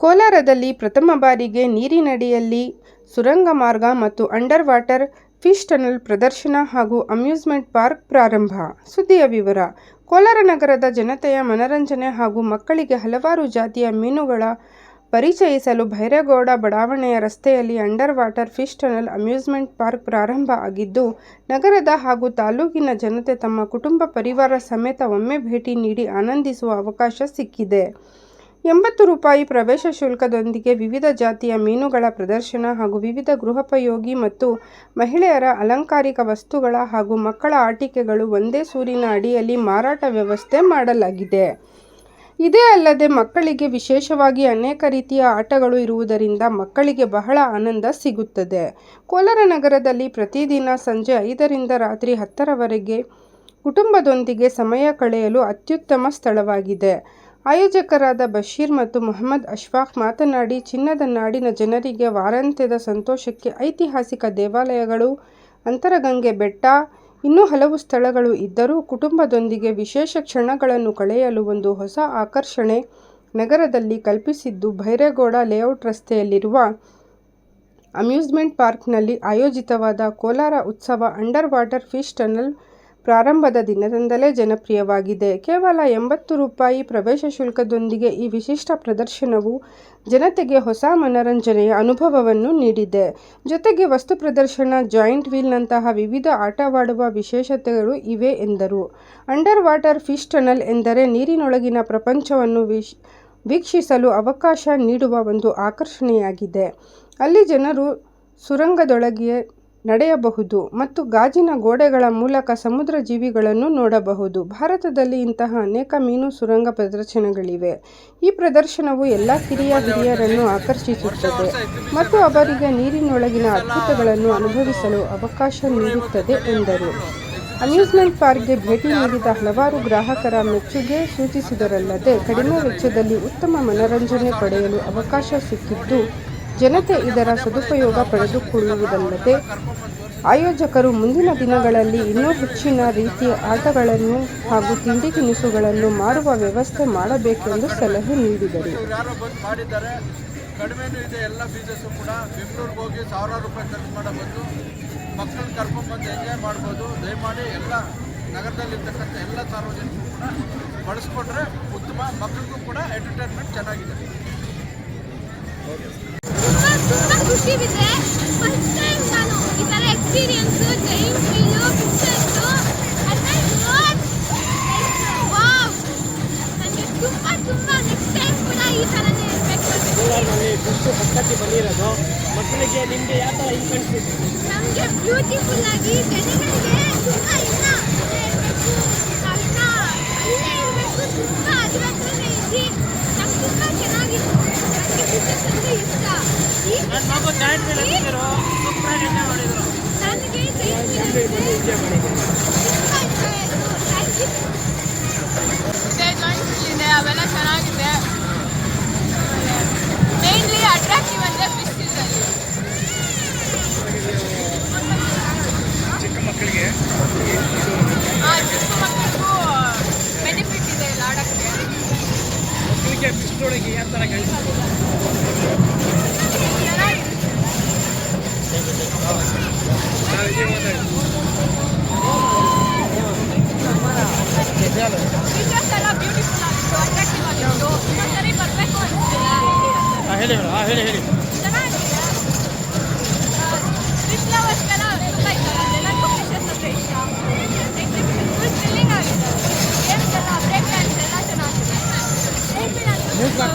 ಕೋಲಾರದಲ್ಲಿ ಪ್ರಥಮ ಬಾರಿಗೆ ನೀರಿನಡಿಯಲ್ಲಿ ಸುರಂಗ ಮಾರ್ಗ ಮತ್ತು ಅಂಡರ್ ವಾಟರ್ ಫಿಶ್ ಟನಲ್ ಪ್ರದರ್ಶನ ಹಾಗೂ ಅಮ್ಯೂಸ್ಮೆಂಟ್ ಪಾರ್ಕ್ ಪ್ರಾರಂಭ. ಸುದ್ದಿಯ ವಿವರ ಕೋಲಾರ ನಗರದ ಜನತೆಯ ಮನರಂಜನೆ ಹಾಗೂ ಮಕ್ಕಳಿಗೆ ಹಲವಾರು ಜಾತಿಯ ಮೀನುಗಳ ಪರಿಚಯಿಸಲು ಭೈರೇಗೌಡ ಬಡಾವಣೆಯ ರಸ್ತೆಯಲ್ಲಿ under water fish tunnel amusement park ಪ್ರಾರಂಭ ಆಗಿದ್ದು, ನಗರದ ಹಾಗೂ ತಾಲೂಕಿನ ಜನತೆ ತಮ್ಮ ಕುಟುಂಬ ಪರಿವಾರ ಸಮೇತ ಒಮ್ಮೆ ಭೇಟಿ ನೀಡಿ ಆನಂದಿಸುವ ಅವಕಾಶ ಸಿಕ್ಕಿದೆ. ಎಂಬತ್ತು ರೂಪಾಯಿ ಪ್ರವೇಶ ಶುಲ್ಕದೊಂದಿಗೆ ವಿವಿಧ ಜಾತಿಯ ಮೀನುಗಳ ಪ್ರದರ್ಶನ ಹಾಗೂ ವಿವಿಧ ಗೃಹೋಪಯೋಗಿ ಮತ್ತು ಮಹಿಳೆಯರ ಅಲಂಕಾರಿಕ ವಸ್ತುಗಳ ಹಾಗೂ ಮಕ್ಕಳ ಆಟಿಕೆಗಳು ಒಂದೇ ಸೂರಿನ ಅಡಿಯಲ್ಲಿ ಮಾರಾಟ ವ್ಯವಸ್ಥೆ ಮಾಡಲಾಗಿದೆ. ಇದೇ ಅಲ್ಲದೆ ಮಕ್ಕಳಿಗೆ ವಿಶೇಷವಾಗಿ ಅನೇಕ ರೀತಿಯ ಆಟಗಳು ಇರುವುದರಿಂದ ಮಕ್ಕಳಿಗೆ ಬಹಳ ಆನಂದ ಸಿಗುತ್ತದೆ. ಕೋಲಾರ ನಗರದಲ್ಲಿ ಪ್ರತಿದಿನ ಸಂಜೆ ಐದರಿಂದ ರಾತ್ರಿ ಹತ್ತರವರೆಗೆ ಕುಟುಂಬದೊಂದಿಗೆ ಸಮಯ ಕಳೆಯಲು ಅತ್ಯುತ್ತಮ ಸ್ಥಳವಾಗಿದೆ. ಆಯೋಜಕರಾದ ಬಶೀರ್ ಮತ್ತು ಮೊಹಮ್ಮದ್ ಅಶ್ಫಾಕ್ ಮಾತನಾಡಿ, ಚಿನ್ನದ ನಾಡಿನ ಜನರಿಗೆ ವಾರಾಂತ್ಯದ ಸಂತೋಷಕ್ಕೆ ಐತಿಹಾಸಿಕ ದೇವಾಲಯಗಳು, ಅಂತರಗಂಗೆ ಬೆಟ್ಟ, ಇನ್ನೂ ಹಲವು ಸ್ಥಳಗಳು ಇದ್ದರೂ ಕುಟುಂಬದೊಂದಿಗೆ ವಿಶೇಷ ಕ್ಷಣಗಳನ್ನು ಕಳೆಯಲು ಒಂದು ಹೊಸ ಆಕರ್ಷಣೆ ನಗರದಲ್ಲಿ ಕಲ್ಪಿಸಿದ್ದು ಭೈರೇಗೌಡ ಲೇಔಟ್ ರಸ್ತೆಯಲ್ಲಿರುವ ಅಮ್ಯೂಸ್ಮೆಂಟ್ ಪಾರ್ಕ್ನಲ್ಲಿ ಆಯೋಜಿತವಾದ ಕೋಲಾರ ಉತ್ಸವ ಅಂಡರ್ ವಾಟರ್ ಫಿಶ್ ಟನಲ್ ಪ್ರಾರಂಭದ ದಿನದಿಂದಲೇ ಜನಪ್ರಿಯವಾಗಿದೆ. ಕೇವಲ ಎಂಬತ್ತು ರೂಪಾಯಿ ಪ್ರವೇಶ ಶುಲ್ಕದೊಂದಿಗೆ ಈ ವಿಶಿಷ್ಟ ಪ್ರದರ್ಶನವು ಜನತೆಗೆ ಹೊಸ ಮನರಂಜನೆಯ ಅನುಭವವನ್ನು ನೀಡಿದೆ. ಜೊತೆಗೆ ವಸ್ತು ಪ್ರದರ್ಶನ, ಜಾಯಿಂಟ್ ವೀಲ್ನಂತಹ ವಿವಿಧ ಆಟವಾಡುವ ವಿಶೇಷತೆಗಳು ಇವೆ ಎಂದರು. ಅಂಡರ್ ವಾಟರ್ ಫಿಶ್ ಟನಲ್ ಎಂದರೆ ನೀರಿನೊಳಗಿನ ಪ್ರಪಂಚವನ್ನು ವೀಕ್ಷಿಸಲು ಅವಕಾಶ ನೀಡುವ ಒಂದು ಆಕರ್ಷಣೆಯಾಗಿದೆ. ಅಲ್ಲಿ ಜನರು ಸುರಂಗದೊಳಗೆ ನಡೆಯಬಹುದು ಮತ್ತು ಗಾಜಿನ ಗೋಡೆಗಳ ಮೂಲಕ ಸಮುದ್ರ ಜೀವಿಗಳನ್ನು ನೋಡಬಹುದು. ಭಾರತದಲ್ಲಿ ಇಂತಹ ಅನೇಕ ಮೀನು ಸುರಂಗ ಪ್ರದರ್ಶನಗಳಿವೆ. ಈ ಪ್ರದರ್ಶನವು ಎಲ್ಲಾ ಕಿರಿಯ ಹಿರಿಯರನ್ನು ಆಕರ್ಷಿಸುತ್ತದೆ ಮತ್ತು ಅವರಿಗೆ ನೀರಿನೊಳಗಿನ ಅದ್ಭುತಗಳನ್ನು ಅನುಭವಿಸಲು ಅವಕಾಶ ನೀಡುತ್ತದೆ ಎಂದರು. ಅಮ್ಯೂಸ್ಮೆಂಟ್ ಪಾರ್ಕ್ಗೆ ಭೇಟಿ ನೀಡಿದ ಹಲವಾರು ಗ್ರಾಹಕರ ಮೆಚ್ಚುಗೆ ಸೂಚಿಸಿದರಲ್ಲದೆ, ಕಡಿಮೆ ವೆಚ್ಚದಲ್ಲಿ ಉತ್ತಮ ಮನರಂಜನೆ ಪಡೆಯಲು ಅವಕಾಶ ಸಿಕ್ಕಿದ್ದು, ಜನತೆ ಇದರ ಸದುಪಯೋಗ ಪಡೆದುಕೊಳ್ಳುವುದಲ್ಲದೆ, ಆಯೋಜಕರು ಮುಂದಿನ ದಿನಗಳಲ್ಲಿ ಇನ್ನೂ ಹೆಚ್ಚಿನ ರೀತಿಯ ಆಟಗಳನ್ನು ಹಾಗೂ ತಿಂಡಿ ತಿನಿಸುಗಳನ್ನು ಮಾರುವ ವ್ಯವಸ್ಥೆ ಮಾಡಬೇಕೆಂದು ಸಲಹೆ ನೀಡಿದರು. ಕಡಿಮೆನೂ ಇದೆ ಎಲ್ಲ ಫೀಸಸ್ಸು ಕೂಡ. ಬೆಂಗಳೂರಿಗೆ ಹೋಗಿ ಸಾವಿರಾರು ರೂಪಾಯಿ ಖರ್ಚು ಮಾಡೋ ಬದಲು ಮಕ್ಕಳನ್ನ ಕರ್ಕೊಂಡ್ಬಂದು ಎಂಜಾಯ್ ಮಾಡ್ಬೋದು. ದಯಮಾಡಿ ಎಲ್ಲ ನಗರದಲ್ಲಿರ್ತಕ್ಕಂಥ ಎಲ್ಲ ಸಾರ್ವಜನಿಕರು ಕೂಡ ಬಳಸ್ಕೊಂಡ್ರೆ ಉತ್ತಮ. ಮಕ್ಕಳಿಗೂ ಕೂಡ ಎಂಟರ್ಟೈನ್ಮೆಂಟ್ ಚೆನ್ನಾಗಿದೆ. ತುಂಬಾ ಫಸ್ಟ್ ಟೈಮ್ ನಾನು ಈ ಥರ ಎಕ್ಸ್ಪೀರಿಯನ್ಸ್ ವಾವ್ ನನಗೆ ತುಂಬ ತುಂಬ ನೆಕ್ಸ್ಟ್ ಈ ಥರನೇ ಇರಬೇಕು ಬಂದಿರೋದು ಮಕ್ಕಳಿಗೆ ನಿಮಗೆ ಯಾವ ಥರ ನಮಗೆ ಬ್ಯೂಟಿಫುಲ್ ಆಗಿ ಜನಗಳಿಗೆ ತುಂಬ ಇನ್ನ ಇರಬೇಕು ತುಂಬ ಅದ್ರ ಹತ್ರನೇ ಇದ್ದು ನಮ್ಗೆ ತುಂಬ ಚೆನ್ನಾಗಿತ್ತು ನನಗೆ ಇಷ್ಟ ಈ ನನ್ನ ಮಗು ಜಾಯಿಂಟ್ ವೀಲ್ ಹತ್ತಿದ್ರು ಸೂಪರಾಗಿ ಎಂಜಾಯ್ ಮಾಡಿದ್ರು ನನಗೆ ಜೈಂಟ್ ವೀಲ್ ಬಂದು ಎಂಜಾಯ್ ಮಾಡಿದ್ರು ಇದೆ ಜಾಯಿಂಟ್ ವೀಲ್ ಇದೆ ಅವೆಲ್ಲ ಚೆನ್ನಾಗಿದೆ ಮೇನ್ಲಿ ಅಟ್ರಾಕ್ಟಿವ್ ಅಂದರೆ ಫಿಶ್ ಇದೆ ಚಿಕ್ಕ ಮಕ್ಕಳಿಗೆ ಚಿಕ್ಕ ಮಕ್ಕಳಿಗೂ ಬೆನಿಫಿಟ್ ಇದೆ ಇಲ್ಲಿ ಆಡೋಕ್ಕೆ. ಮಕ್ಕಳಿಗೆ ಫಿಶ್ ಒಳಗೆ ಯಾವ ಥರ ಕಾಣಿಸ್ತಿದೆ ಫೀಚರ್ಸ್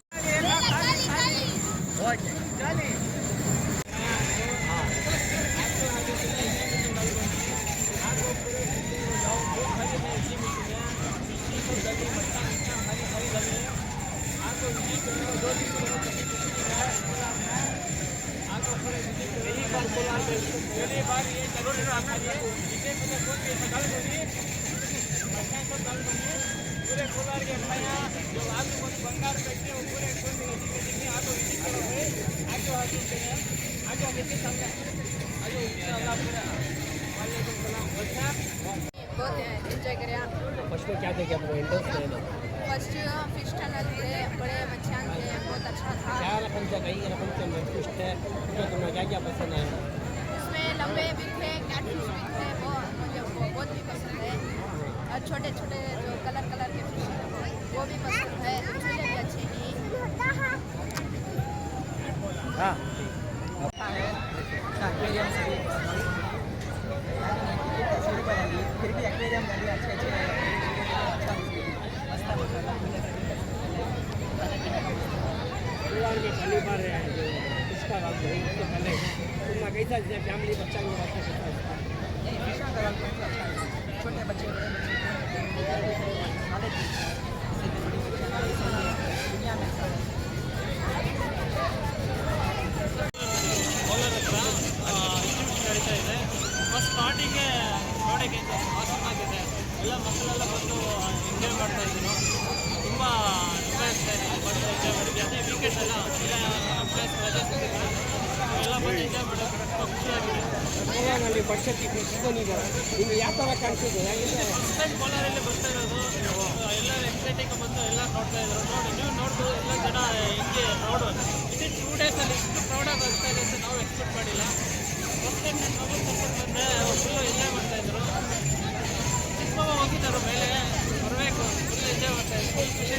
पूरे परिवार के भाइयाँ जो आज बंगाल बैठे वो पूरे कुल नदी में देखिए आप विज़िट करो है आज जो हाजिर के हैं आज जो देखिए सामने आज इंशाल्लाह पूरा वालेकुम सलाम बच्चा बहुत एंजॉय करें आप फ़र्स्ट में क्या देखे आपको इंटरेस्ट है ना फ़र्स्ट फ़िश टनल बड़े बड़े मच्छियाँ थे बहुत अच्छा था। क्या रकम जगह रकम के अंदर फ़िश है। तो तुम्हें क्या क्या पसंद आया लंबे भी थे कैटफिश भी थे वो मुझे वो बहुत भी पसंद है। और छोटे छोटे जो कलर कलर के फ़िश हैं वो भी पसंद है झूले भी अच्छे हैं। फिर भी एक्वेरियम में भी अच्छे। अच्छे पहली बार है जो इसका बात ಖುಷಿಯಾಗಿದೆ ಕೋಲಾರಲ್ಲಿ ಪಕ್ಷಕ್ಕೆ ಬಂದಿದ್ದಾರೆ ನಿಮ್ಗೆ ಯಾವ ಥರ ಕಾಣಿಸಿದೆ ಫಸ್ಟ್ ಕೋಲಾರಲ್ಲಿ ಬರ್ತಾ ಇರೋದು. ಎಲ್ಲ ಎಕ್ಸೈಟಿಂಗ್ ಬಂದು ಎಲ್ಲ ನೋಡ್ತಾ ಇದ್ರು. ನೋಡಿ, ನೀವು ನೋಡ್ಬೋದು, ಎಲ್ಲ ಜನ ಹಿಂಗೆ ನೋಡೋದು. ಇಡೀ ಟೂ ಡೇಸಲ್ಲಿ ಇಷ್ಟು ಪ್ರೌಡಾಗಿ ಆಗ್ತಾ ಇದೆ ಅಂತ ನಾವು ಎಕ್ಸ್ಪೆಕ್ಟ್ ಮಾಡಿಲ್ಲ ಫಸ್ಟ್ ಟೈಮ್ ನಾನು ಮಗು ಕರ್ಕೊಂಡು ಬಂದೆ ಫುಲ್ಲು ಎಂಜಾಯ್ ಮಾಡ್ತಾ ಇದ್ರು ಚಿಕ್ಕ ಹೋಗಿದ್ದಾರೆ ಮೇಲೆ ಬರಬೇಕು ಫುಲ್ ಎಂಜಾಯ್ ಮಾಡ್ತಾ ಇದ್ರು ಫುಲ್ ಖುಷಿ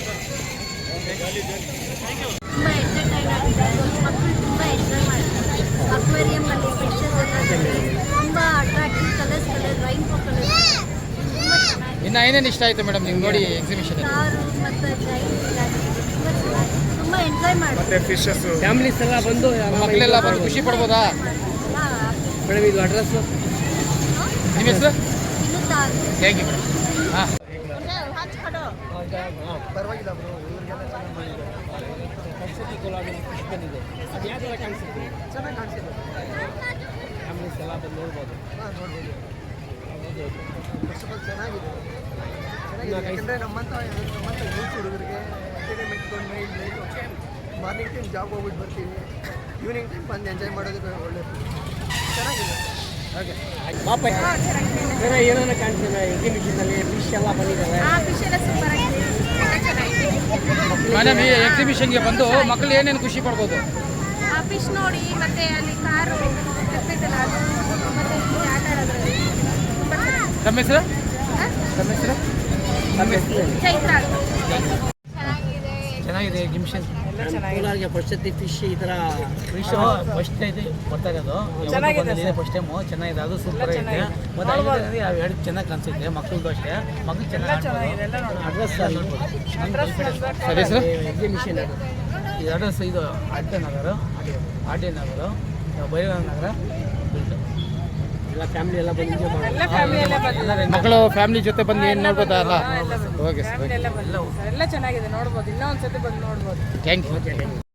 ಥ್ಯಾಂಕ್ ಯು ತುಂಬ ಎಂಟರ್ಟೈನ್ ಆಗಿದೆ ಮಕ್ಕಳು ತುಂಬ ಎಂಜಾಯ್ ಮಾಡ್ತಾರೆ ಅಕ್ವೇರಿಯಂನಲ್ಲಿ ಫಿಶಸ್ ಎಲ್ಲ ತುಂಬ attractive colours colour rainbow colour ತುಂಬ ಚೆನ್ನಾಗಿದೆ ಇನ್ನು ಏನೇನು ಇಷ್ಟ ಆಯಿತು ಮೇಡಮ್ ನೀವು ನೋಡಿ ಎಕ್ಸಿಬಿಷನ್ ಮತ್ತು ತುಂಬ ಫ್ಯಾಮಿಲೀಸ್ ಎಲ್ಲ ಬಂದು ಮಕ್ಕಳೆಲ್ಲ ಬಂದು ಖುಷಿ ಪಡ್ಬೋದಾ? ಮೇಡಮ್ ಇದು ಅಡ್ರೆಸ್ಸು ನಿಮ್ಮ ಹೆಸರು? ಇನ್ನು ಥ್ಯಾಂಕ್ ಯು ಮೇಡಮ್ ಹಾಂ. ಪರವಾಗಿಲ್ಲ ಬಂದಿದೆ ಅದು ಯಾವ ಥರ ಕಾಣಿಸುತ್ತೆ? ಚೆನ್ನಾಗಿ ಫ್ಯಾಮಿಲೀಸ್ ಎಲ್ಲ ಬಂದು ನೋಡ್ಬೋದು ಹಾಂ ನೋಡ್ಬೋದು. ಫಸ್ಟ್ ಆಫ್ ಆಲ್ ಚೆನ್ನಾಗಿದೆ. ಇನ್ನು ಚೆನ್ನಾಗಿದೆ. ಕೈ- ಯಾಕಂದರೆ ನಮ್ಮಂಥ ನಮ್ಮಂಥ ಯೂತ್ ಹುಡುಗರಿಗೆ entertainment mind morning time job ಹೋಗ್ಬಿಟ್ಟು ಬರ್ತೀವಿ ಈವ್ನಿಂಗ್ ಟೈಮ್ ಬಂದು ಎಂಜಾಯ್ ಮಾಡೋದಕ್ಕೆ ಒಳ್ಳೆಯದು ಚೆನ್ನಾಗಿದೆ. ಪಾಪ ಬೇರೆ ಏನೇನು ಕಾಣ್ತಿದೆ? ಎಕ್ಸಿಬಿಷನಲ್ಲಿ ಫಿಶ್ ಎಲ್ಲ ಬಂದಿದ್ದಾವೆ. ಮೇಡಮ್ ಈ ಎಕ್ಸಿಬಿಷನ್ಗೆ ಬಂದು ಮಕ್ಕಳು ಏನೇನು ಖುಷಿ ಪಡ್ಬೋದು? ಆ ಫಿಶ್ ನೋಡಿ ಮತ್ತೆ ಅಲ್ಲಿ ಕಾರು ಇರ್ತೈತಲ್ಲ ಅದು. ಮತ್ತೆ ಆಟ ಆಡೋದ್ರಲ್ಲಿ. ತಮ್ಮ ಹೆಸರು? ತಮ್ಮ ಹೆಸರು? ತಮ್ಮ ಹೆಸರು? ಚೆನ್ನಾಗಿದೆ. ಚೆನ್ನಾಗಿದೆ ಎಕ್ಸಿಬಿಷನ್ ಫಸ್ಟ್ ವರ್ಷಕ್ಕೆ ಫಿಶ್ ಈ ಥರ ಫಿಶ್ ಫಸ್ಟ್ ಇದು ಬರ್ತಾ ಇರೋದು. ಫಸ್ಟ್ ಟೈಮು ಚೆನ್ನಾಗಿದೆ ಅದು ಸೂಪರ್ ಇದೆ ಮತ್ತೆ ಅವು ಎರಡು ಚೆನ್ನಾಗಿ ಕಾಣಿಸುತ್ತೆ ಮಕ್ಕಳದ್ದು ಅಷ್ಟೇ. ಮಕ್ಕಳು ಚೆನ್ನಾಗಿ ಅಡ್ರೆಸ್ ಸರ್ ಹೆಸರು ಎಕ್ಸಿಬಿಷನ್ ಇದು ಅಡ್ರೆಸ್ ಇದು ಅಡ್ಡೆ ನಗರ. ಆರ್ ಡಿ ನಗರ. ಭೈರವ ನಗರ. ಎಲ್ಲ ಫ್ಯಾಮಿಲಿ ಎಲ್ಲ. ಮಕ್ಕಳು ಫ್ಯಾಮಿಲಿ ಜೊತೆ ಬಂದು ಏನು ಓಕೆ ಸರ್ ಎಲ್ಲ ಚೆನ್ನಾಗಿದೆ ನೋಡ್ಬೋದು. ಇನ್ನೂ ಒಂದ್ಸತಿ ಬಂದು ನೋಡ್ಬೋದು. Thank you